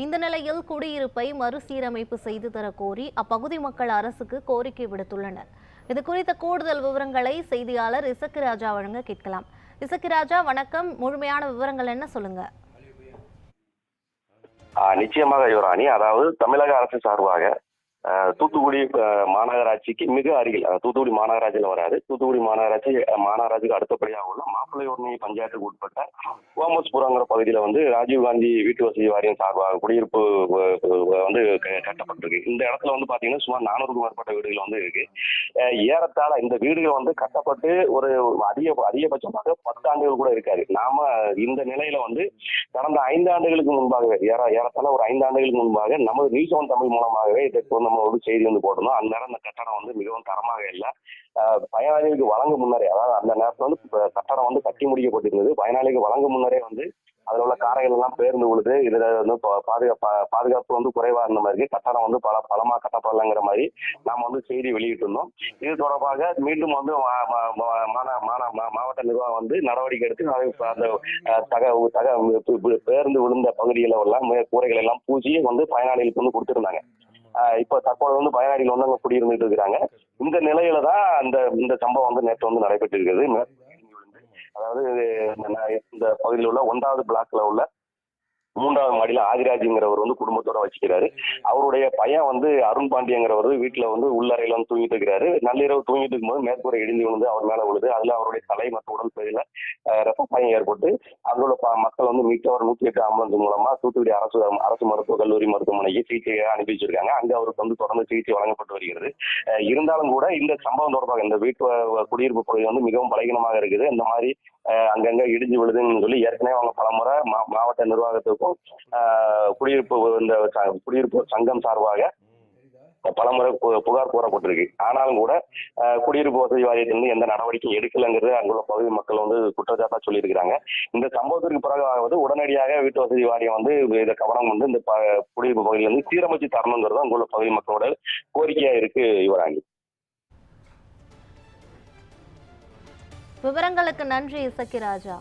இந்த நிலையில் குடியிருப்பை மறுசீரமைப்பு செய்து தர கோரி அப்பகுதி மக்கள் அரசுக்கு கோரிக்கை விடுத்துள்ளனர். இது குறித்த கூடுதல் விவரங்களை செய்தியாளர் இசக்கு ராஜா வழங்க கேட்கலாம். இசக்கு ராஜா வணக்கம். முழுமையான விவரங்கள் என்ன சொல்லுங்க? நிச்சயமாக யுவராணி அதாவது தமிழக அரசு சார்பாக தூத்துக்குடி மாநகராட்சிக்கு மிக அருகில் தூத்துக்குடி மாநகராட்சியில் வராது தூத்துக்குடி மாநகராட்சி மாநகராட்சிக்கு அடுத்தபடியாக உள்ள மாப்பிள்ளையூர்ணி பஞ்சாயத்துக்கு உட்பட்ட ஓமஸ்புரங்கிற பகுதியில் வந்து ராஜீவ்காந்தி வீட்டு வசதி வாரியம் சார்பாக குடியிருப்பு வந்து க- கட்டப்பட்டிருக்கு. இந்த இடத்துல வந்து பார்த்தீங்கன்னா சுமார் நானூறுக்கும் மேற்பட்ட வீடுகள் வந்து இருக்கு. ஏறத்தாழ இந்த வீடுகள் வந்து கட்டப்பட்டு ஒரு அதிக அதிகபட்சமாக பத்து ஆண்டுகள் கூட இருக்காது. நாம இந்த நிலையில வந்து கடந்த ஐந்து ஆண்டுகளுக்கு முன்பாகவே ஏற ஏறத்தாழ ஒரு ஐந்து ஆண்டுகளுக்கு முன்பாக நமது நியூஸ் ஒன் தமிழ் மூலமாகவே இதற்கு நம்ம ஒரு செய்தி வந்து போட்டிருந்தோம். அந்த நேரம் அந்த கட்டடம் வந்து மிகவும் தரமாக இல்லை. பயனாளிகளுக்கு வழங்க முன்னரே அதாவது அந்த நேரத்தில் வந்து கட்டடம் வந்து கட்டி முடிக்கப்பட்டிருந்தது. பயனாளிக்கு வழங்க முன்னரே வந்து அதில் உள்ள காரைகள் எல்லாம் பேர்ந்து விழுது. இதுல வந்து பா- பாதுகாப்பு பாதுகாப்பு வந்து குறைவா இருந்த மாதிரி கட்டடம் வந்து பல பலமா கட்டப்படலைங்கிற மாதிரி நாம வந்து செய்தி வெளியிட்டிருந்தோம். இது தொடர்பாக மீண்டும் வந்து மா- மா- மா- மாவட்ட நிர்வாகம் வந்து நடவடிக்கை எடுத்து அந்த தக தக பேருந்து விழுந்த பகுதிகளை எல்லாம் கூரைகள் எல்லாம் பூசி வந்து பயனாளிகளுக்கு வந்து கொடுத்திருந்தாங்க. இப்ப தற்போது வந்து பயனாளிகள் வந்து அங்க குடியிருந்துட்டு இருக்கிறாங்க இந்த நிலையில தான் அந்த இந்த சம்பவம் வந்து நேற்று வந்து நடைபெற்று அதாவது இந்த இந்த பகுதியில் உள்ள ஒன்றாவது பிளாக்ல உள்ள மூன்றாவது மாடியில ஆதிராஜுங்கிறவர் வந்து குடும்பத்தோட வச்சுக்கிறாரு அவருடைய பையன் வந்து அருண் பாண்டியங்கிறவர் வீட்டுல வந்து உள்ளறையில வந்து தூங்கிட்டு இருக்கிறாரு. நள்ளிரவு தூங்கிட்டு இருக்கும்போது மேற்கூரை இடிஞ்சு விழுந்து அவர் மேல விழுது. அதுல அவருடைய தலை மற்றும் உடல் பகுதியில ரத்த சாயம் ஏற்பட்டு அதோட ப- மக்கள் வந்து மீட்டவர் நூத்தி எட்டு ஆம்புலன்ஸ் மூலமா தூத்துக்குடி அரசு அரசு மருத்துவக் கல்லூரி மருத்துவமனைக்கு சிகிச்சை அனுப்பி வச்சிருக்காங்க அங்க அவருக்கு வந்து தொடர்ந்து சிகிச்சை வழங்கப்பட்டு வருகிறது. இருந்தாலும் கூட இந்த சம்பவம் தொடர்பாக இந்த வீட்டு குடியிருப்பு பகுதி வந்து மிகவும் பலகீனமாக இருக்குது. இந்த மாதிரி அங்கங்க இடிஞ்சு விழுதுன்னு சொல்லி ஏற்கனவே அவங்க பலமுறை மா- மாவட்ட நிர்வாகத்துக்கு இருக்கும் குடியிருப்பு இந்த குடியிருப்பு சங்கம் சார்பாக பலமுறை பு- புகார் கூறப்பட்டிருக்கு. ஆனாலும் கூட குடியிருப்பு வசதி வாரியத்திலிருந்து எந்த நடவடிக்கையும் எடுக்கலைங்கிறது அங்குள்ள பகுதி மக்கள் வந்து குற்றச்சாட்டா சொல்லியிருக்கிறாங்க. இந்த சம்பவத்திற்கு பிறகாவது உடனடியாக வீட்டு வசதி வாரியம் வந்து இதை கவனம் வந்து இந்த ப- குடியிருப்பு பகுதியில இருந்து சீரமைச்சு தரணுங்கிறது அங்குள்ள பகுதி மக்களோட கோரிக்கையா இருக்கு யுவராணி. விவரங்களுக்கு நன்றி இசக்கி ராஜா.